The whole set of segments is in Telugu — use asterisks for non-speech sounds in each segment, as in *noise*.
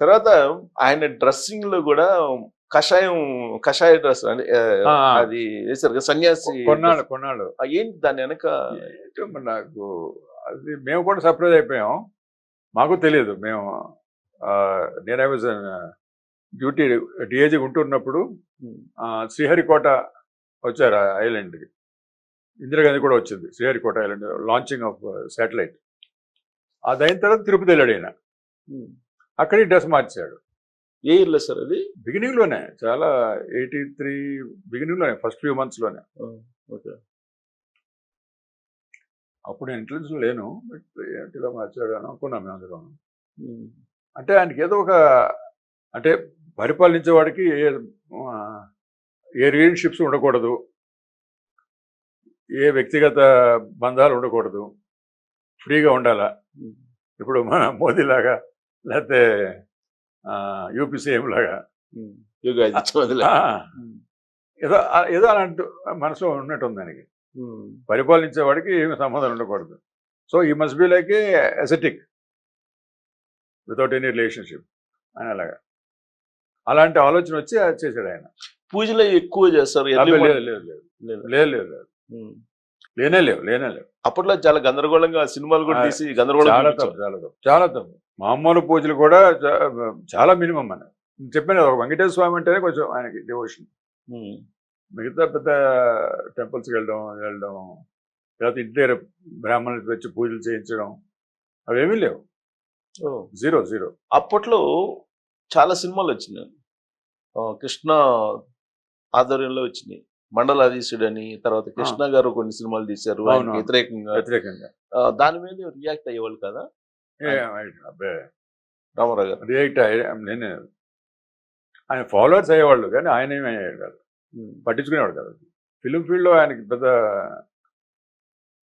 తర్వాత ఆయన డ్రెస్సింగ్లో కూడా కషాయం కషాయ డ్రెస్. అది కదా సన్యాసి కొన్నాళ్ళు కొన్నాళ్ళు. ఆ, ఏంటి దాని వెనక? నాకు అది మేము కూడా సర్ప్రైజ్ అయిపోయాం. మాకు తెలియదు. మేము నేను ఐ వాజ్ డ్యూటీ డిఏజీ ఉంటున్నప్పుడు శ్రీహరికోట వచ్చారు ఐలాండ్కి. ఇందిరాగాంధీ కూడా వచ్చింది Sriharikota island launching of satellite. అది అయిన తర్వాత తిరుపతి వెళ్ళాడు ఆయన. అక్కడికి డ్రెస్ మార్చాడు. ఏ ఇల్లు సార్ అది? బిగినింగ్లోనే చాలా ఎయిటీ త్రీ బిగినింగ్లోనే ఫస్ట్ ఫ్యూ మంత్స్లోనే ఓకే. అప్పుడు నేను ఇంటెలిజెన్స్ లేను బట్ ఏంటిలో మార్చాడు అని అనుకున్నాం మేము అందులో అంటే ఆయనకి ఏదో ఒక అంటే పరిపాలించేవాడికి ఏ ఆ, ఏ రిలేషన్షిప్స్ ఉండకూడదు. ఏ వ్యక్తిగత బంధాలు ఉండకూడదు. ఫ్రీగా ఉండాలా. ఇప్పుడు మన మోదీ లాగా లేకపోతే యూపీ సీఎం లాగా. ఏదో ఏదో అలాంటి మనసులో ఉన్నట్టుంది దానికి. పరిపాలించేవాడికి ఏమి సంబంధం ఉండకూడదు. సో ఈ must be like a without any relationship అని అలాగా. అలాంటి ఆలోచన వచ్చి చేశాడు ఆయన. పూజలు ఎక్కువ చేస్తారు. లేదు. లేదు లేదు. లేదు. లేదు. లేనే లేవు లేనే లేవు. అప్పట్లో చాలా గందరగోళంగా సినిమాలు కూడా తీసి గందరగోళం చాలా. తప్పు చాలా తప్పు. చాలా తప్పు. మామూలు పూజలు కూడా చాలా మినిమం అని చెప్పాను ఒక వెంకటేశ్వర స్వామి అంటేనే కొంచెం ఆయనకి డివోషన్. మిగతా పెద్ద టెంపుల్స్కి వెళ్ళడం వెళ్ళడం లేకపోతే ఇంటి దగ్గర బ్రాహ్మణులకి వచ్చి పూజలు చేయించడం అవేమీ లేవు. ఓ. జీరో జీరో అప్పట్లో చాలా సినిమాలు వచ్చినాయి. కృష్ణ ఆధ్వర్యంలో వచ్చినాయి. మండలాధీశుడు అని తర్వాత కృష్ణ గారు కొన్ని సినిమాలు తీశారు. వ్యతిరేకంగా. వ్యతిరేకంగా. దాని మీద రియాక్ట్ అయ్యేవాళ్ళు కదా. అబ్బే! రామారావు గారు. రియాక్ట్ అయ్యే నేను. ఆయన ఫాలోవర్స్ అయ్యేవాళ్ళు కానీ ఆయన ఏమి అయ్యాడు కాదు. పట్టించుకునేవాడు కాదు. ఫిలిం ఫీల్డ్లో ఆయనకి పెద్ద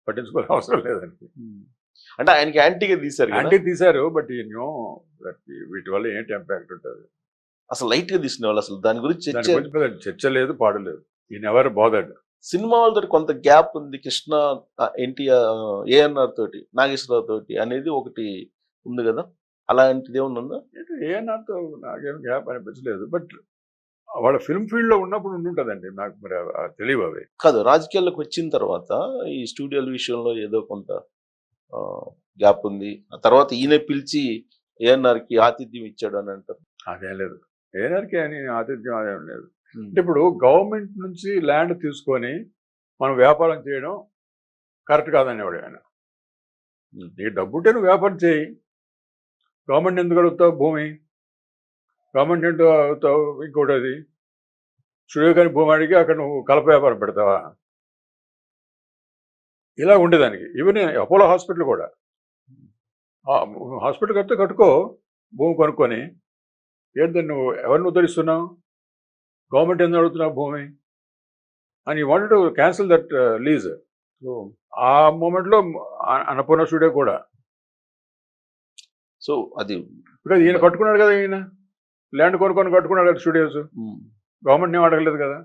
పట్టించుకోవాల్సిన *laughs* అవసరం లేదండి. అంటే ఆయనకి యాంటీగా తీశారు అంటే తీశారు బట్ ఈ వీటి వల్ల ఏంటి ఇంపాక్ట్ ఉంటుంది? అసలు లైట్గా తీసిన వాళ్ళు అసలు దాని గురించి చర్చ లేదు పాడు లేదు. ఈయన ఎవరు బోదడ్ సినిమా వాళ్ళతో కొంత గ్యాప్ ఉంది కృష్ణ ఎన్టీఆర్ ఏఎన్ఆర్ తోటి నాగేశ్వరరావు తోటి అనేది ఒకటి ఉంది కదా. అలాంటిది ఏమన్నా ఉందా? ఏ నాతో నాకేం గ్యాప్ అనిపించలేదు. బట్ వాళ్ళ ఫిల్మ్ ఫీల్డ్లో ఉన్నప్పుడు ఉండుంటుందండి నాకు మరి తెలియవు అవి. కాదు రాజకీయాల్లోకి వచ్చిన తర్వాత ఈ స్టూడియోల విషయంలో ఏదో కొంత గ్యాప్ ఉంది. ఆ తర్వాత ఈయన పిలిచి ఏఎన్ఆర్కి ఆతిథ్యం ఇచ్చాడు అని అంటారు. అదేం లేదు. ఏనారికి అని ఆతిథ్యం అదేం లేదు. అంటే ఇప్పుడు గవర్నమెంట్ నుంచి ల్యాండ్ తీసుకొని మనం వ్యాపారం చేయడం కరెక్ట్ కాదనేవాడు ఆయన. నీ డబ్బుంటే నువ్వు వ్యాపారం చేయి. గవర్నమెంట్ ఎందుకు అడుగుతావు భూమి? గవర్నమెంట్ ఎందుకు అడుగుతావు ఇంకోటి అది స్టూడియో కానీ భూమి అడిగి అక్కడ నువ్వు కలప వ్యాపారం పెడతావా? ఇలా ఉండేదానికి. ఈవెన్ అపోలో హాస్పిటల్ కూడా. హాస్పిటల్ కడితే కట్టుకో భూమి కొనుక్కొని. ఏంటంటే నువ్వు ఎవరిని ఉద్ధరిస్తున్నావు? గవర్నమెంట్ ఎందుకు అడుగుతున్నావు భూమి? అని wanted to cancel that lease ఆ మూమెంట్లో అన్నపూర్ణ స్టూడియో కూడా. సో అది బికాజ్ ఈయన కట్టుకున్నాడు కదా ఈయన? ల్యాండ్ కొనుక్కొని కట్టుకున్నాడు కదా స్టూడియోస్ గవర్నమెంట్ ఏం అడగలేదు కదా?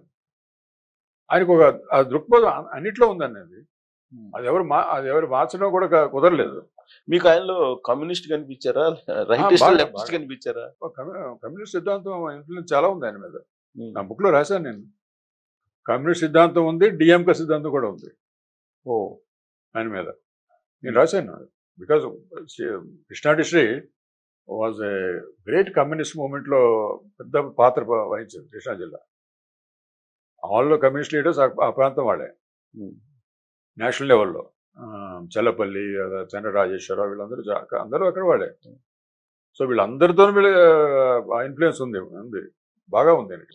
ఆయనకు ఒక ఆ దృక్పథం అన్నిట్లో ఉందండి అది. అది ఎవరు మా అది ఎవరు మార్చడం కూడా కుదరలేదు. మీకు ఆయనలో కమ్యూనిస్ట్ కనిపించారా? రైటిస్ట్. కనిపించారా? కమ్యూనిస్ట్ సిద్ధాంతం ఇన్ఫ్లుయెన్స్ చాలా ఉంది ఆయన మీద. నా బుక్లో రాశాను నేను. కమ్యూనిస్ట్ సిద్ధాంతం ఉంది డిఎంకే సిద్ధాంతం కూడా ఉంది. ఓ. ఆయన మీద. నేను రాశాను. Because Krishna district was a great communist మూమెంట్లో పెద్ద పాత్ర వహించింది కృష్ణా జిల్లా. ఆల్ కమ్యూనిస్ట్ లీడర్స్ ఆ ప్రాంతం వాళ్ళే. నేషనల్ లెవెల్లో. చల్లపల్లి చంద్ర రాజేశ్వరరావు వీళ్ళందరూ అందరూ అక్కడ వాళ్ళే. సో వీళ్ళందరితో వీళ్ళ ఇన్ఫ్లుయెన్స్ ఉంది ఉంది. బాగా ఉంది